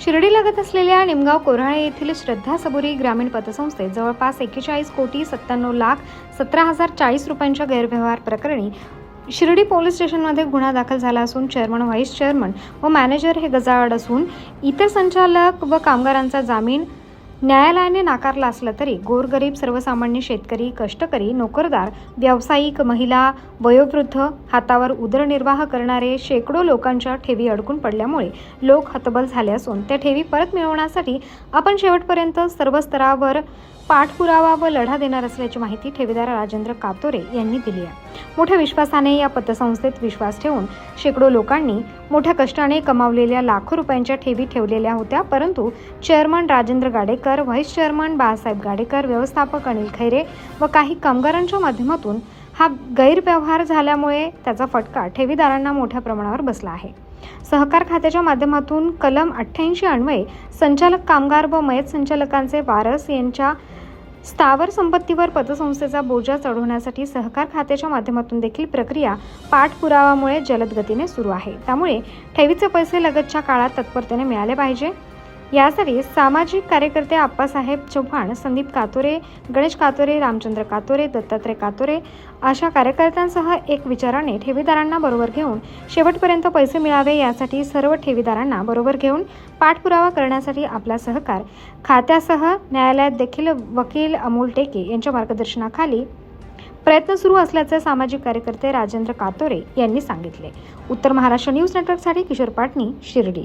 शिर्डी शिर्डीलगत असलेल्या निमगाव कोऱ्हाळे येथील श्रद्धा सबुरी ग्रामीण पतसंस्थेत जवळपास एक्केचाळीस कोटी सत्त्याण्णव लाख सतरा हजार चाळीस रुपयांच्या गैरव्यवहार प्रकरणी शिर्डी पोलीस स्टेशनमध्ये गुन्हा दाखल झाला असून चेअरमन व्हाईस चेअरमन व मॅनेजर हे गजाआड असून इतर संचालक व कामगारांचा जामीन न्यायालयाने नाकारला असलं तरी गोरगरीब सर्वसामान्य शेतकरी कष्टकरी नोकरदार व्यावसायिक महिला वयोवृद्ध हातावर उदरनिर्वाह करणारे शेकडो लोकांच्या ठेवी अडकून पडल्यामुळे लोक हतबल झाले असून त्या ठेवी परत मिळवण्यासाठी आपण शेवटपर्यंत सर्व स्तरावर पाठपुरावा व लढा देणार असल्याची माहिती ठेवीदार राजेंद्र कातोरे यांनी दिली आहे. मोठ्या विश्वासाने या पतसंस्थेत विश्वास ठेवून शेकडो लोकांनी मोठ्या कष्टाने कमावलेल्या लाखो रुपयांच्या ठेवी ठेवलेल्या होत्या परंतु chairman Rajendra Gadekar vice chairman Balasaheb Gadekar व्यवस्थापक अनिल खैरे व काही कामगारांच्या माध्यमातून हा गैरव्यवहार झाल्यामुळे त्याचा फटका ठेवीदारांना मोठ्या प्रमाणावर बसला आहे. सहकार खात्याच्या माध्यमातून कलम अठ्ठ्याऐंशी अन्वये संचालक कामगार व मयत संचालकांचे वारस यांच्या स्थावर संपत्तीवर पतसंस्थेचा बोजा चढवण्यासाठी सहकार खात्याच्या माध्यमातून देखील प्रक्रिया पाठपुरावामुळे जलद गतीने सुरू आहे. त्यामुळे ठेवीचे पैसे लगतच्या काळात तत्परतेने मिळाले पाहिजे. यासाठी सामाजिक कार्यकर्ते आप्पासाहेब चव्हाण संदीप कातोरे गणेश कातोरे रामचंद्र कातोरे दत्तात्रय कातोरे अशा कार्यकर्त्यांसह एक विचाराने ठेवीदारांना बरोबर घेऊन शेवटपर्यंत पैसे मिळावे यासाठी सर्व ठेवीदारांना बरोबर घेऊन पाठपुरावा करण्यासाठी आपला सहकार. खात्यासह न्यायालयात देखील वकील अमोल टेके यांच्या मार्गदर्शनाखाली प्रयत्न सुरू असल्याचे सामाजिक कार्यकर्ते राजेंद्र कातोरे यांनी सांगितले. उत्तर महाराष्ट्र न्यूज नेटवर्कसाठी किशोर पाटणी शिर्डी.